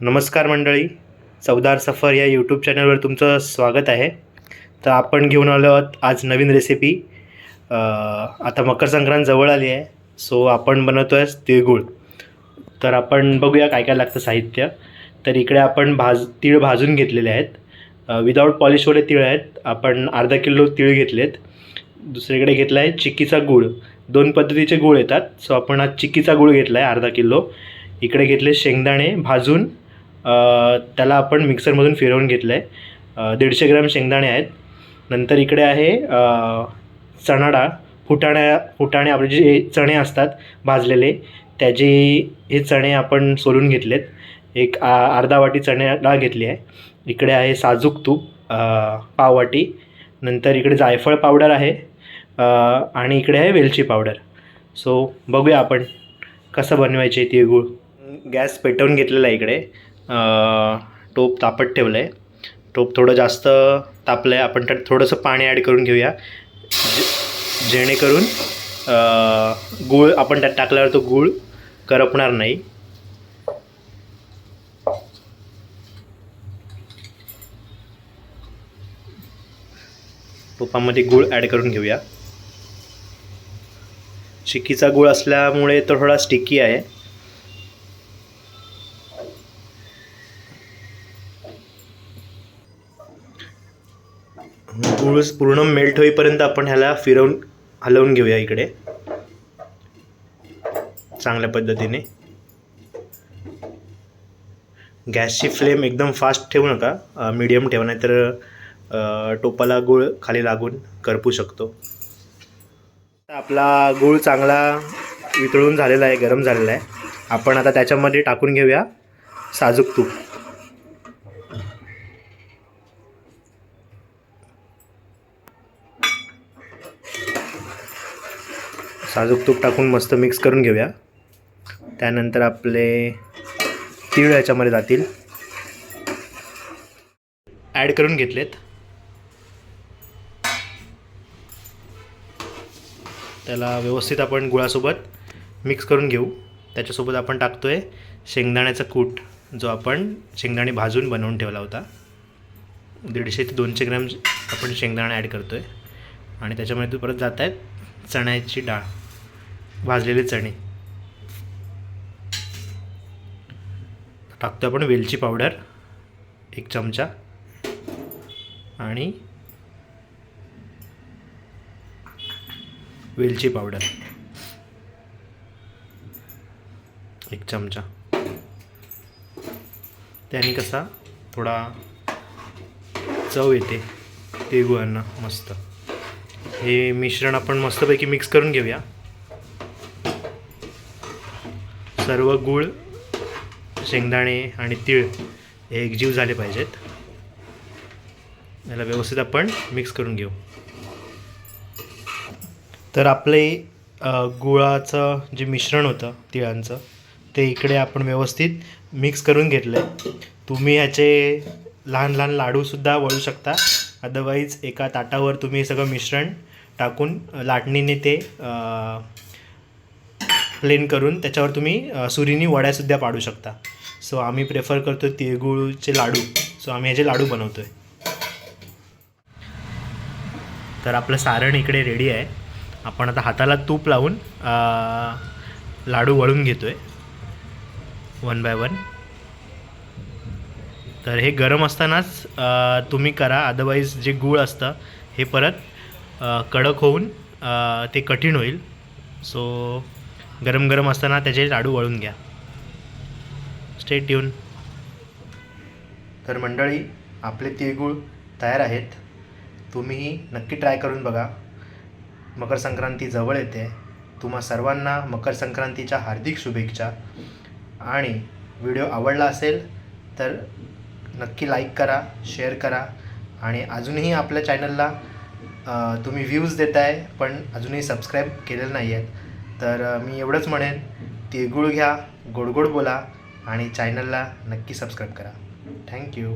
नमस्कार मंडळी. चवदार सफर या यूट्यूब चॅनलवर तुमचं स्वागत आहे. तर आपण घेऊन आलो आहोत आज नवीन रेसिपी आता मकर संक्रांत जवळ आली आहे. सो आपण बनवतो आहे तिळगुळ. तर आपण बघूया काय काय लागतं साहित्य. तर इकडे आपण भाज तीळ भाजून घेतलेले आहेत. विदाऊट पॉलिशवाले तीळ आहेत. आपण अर्धा किलो तीळ घेतलेत. दुसरीकडे घेतला आहे चिक्कीचा गूळ. दोन पद्धतीचे गूळ येतात. सो आपण आज चिक्कीचा गूळ घेतला आहे अर्धा किलो. इकडे घेतले शेंगदाणे भाजून त्याला आपण मिक्सरमधून फिरवून घेतलं आहे दीडशे ग्रॅम शेंगदाणे आहेत. नंतर इकडे आहे चणा डाळ फुटाण्या फुटाणे आपले जे चणे असतात भाजलेले त्याचे हे चणे आपण सोलून घेतलेत. एक आ- अर्धा वाटी चणे डाळ घेतली आहे. इकडे आहे साजूक तूप पाववाटी पाव वाटी. नंतर इकडे जायफळ पावडर आहे आणि इकडे आहे वेलची पावडर. सो बघूया आपण कसं बनवायचे तिळगुळ गॅस पेटवून घेतलेला आहे इकडे. टोप तापत ठेवलं आहे टोप थोडं जास्त तापलं आहे आपण त्यात थोडंसं पाणी ॲड करून घेऊया. जे- जेणेकरून गूळ आपण त्यात टाकल्यावर तो गूळ करपणार नाही. टोपामध्ये गूळ ॲड करून घेऊया. चिकीचा गूळ असल्यामुळे तो थोडा स्टिकी आहे. गूळ पूर्ण मेल्ट होईपर्यंत आपण ह्याला फिरवून हलवून घेऊया इकडे. चांगल्या पद्धतीने. गॅसची फ्लेम एकदम फास्ट ठेवू नका. मीडियम ठेवा नाहीतर तर टोपाला गूळ खाली लागून करपू शकतो. आपला गूळ चांगला वितळून झालेला आहे गरम झालेला आहे. आपण आता त्याच्यामध्ये टाकून घेऊया साजूक तूप. साजूक तूप टाकून मस्त मिक्स करून घेऊया. त्यानंतर आपले तीळ याच्यामध्ये जातील. ॲड करून घेतलेत. त्याला व्यवस्थित आपण गुळासोबत मिक्स करून घेऊ. त्याच्यासोबत आपण टाकतो आहे शेंगदाण्याचा कूट जो आपण शेंगदाणे भाजून बनवून ठेवला होता. दीडशे ते दोनशे ग्रॅम आपण शेंगदाणा ॲड करतो आहे आणि त्याच्यामध्ये परत जात आहेत चण्याची डाळ. भाजलेले चणे. टाकतो आपण वेलची पावडर एक चमचा. आणि वेलची पावडर एक चमचा. त्याने कसा थोडा चव येते तिळगुळांना मस्त. हे मिश्रण आपण मस्तपैकी मिक्स करून घेऊया. सर्व गूळ शेंगदाणे आणि तीळ हे एकजीव झाले पाहिजेत. याला व्यवस्थित आपण मिक्स करून घेऊ. तर आपले गुळाचं जे मिश्रण होतं तिळांचं ते इकडे आपण व्यवस्थित मिक्स करून घेतलं आहे तुम्ही ह्याचे लहान लहान लाडूसुद्धा वळू शकता. अदरवाईज एका ताटावर तुम्ही हे सगळं मिश्रण टाकून लाटणीने ते प्लेन करून त्याच्यावर तुम्ही सुरीनी वड्यासुद्धा पाडू शकता. सो आम्ही प्रेफर करतो तिळगुळचे लाडू. सो आम्ही ह्याचे लाडू बनवतो आहे तर आपलं सारण इकडे रेडी आहे. आपण आता हाताला तूप लावून लाडू वळून घेतो आहे वन बाय वन तर हे गरम असतानाच तुम्ही करा. अदरवाईज जे गूळ असतं हे परत कडक होऊन ते कठीण होईल. सो गरम गरम असताना त्याचे लाडू वळून घ्या. स्टेट ट्यून तर मंडळी आपले तिळगुळ तयार आहेत. तुम्हीही नक्की ट्राय करून बघा. मकर संक्रांती जवळ येते. तुम्हा सर्वांना मकर संक्रांतीच्या हार्दिक शुभेच्छा. आणि व्हिडिओ आवडला असेल तर नक्की लाईक करा शेअर करा. आणि अजूनही आपल्या चॅनलला तुम्ही व्ह्यूज देत आहे पण अजूनही सबस्क्राईब केलेलं नाही आहेत तर मी एवढंच म्हणेन तिळगुळ घ्या गोड गोड बोला आणि चॅनलला नक्की सबस्क्राईब करा. थँक्यू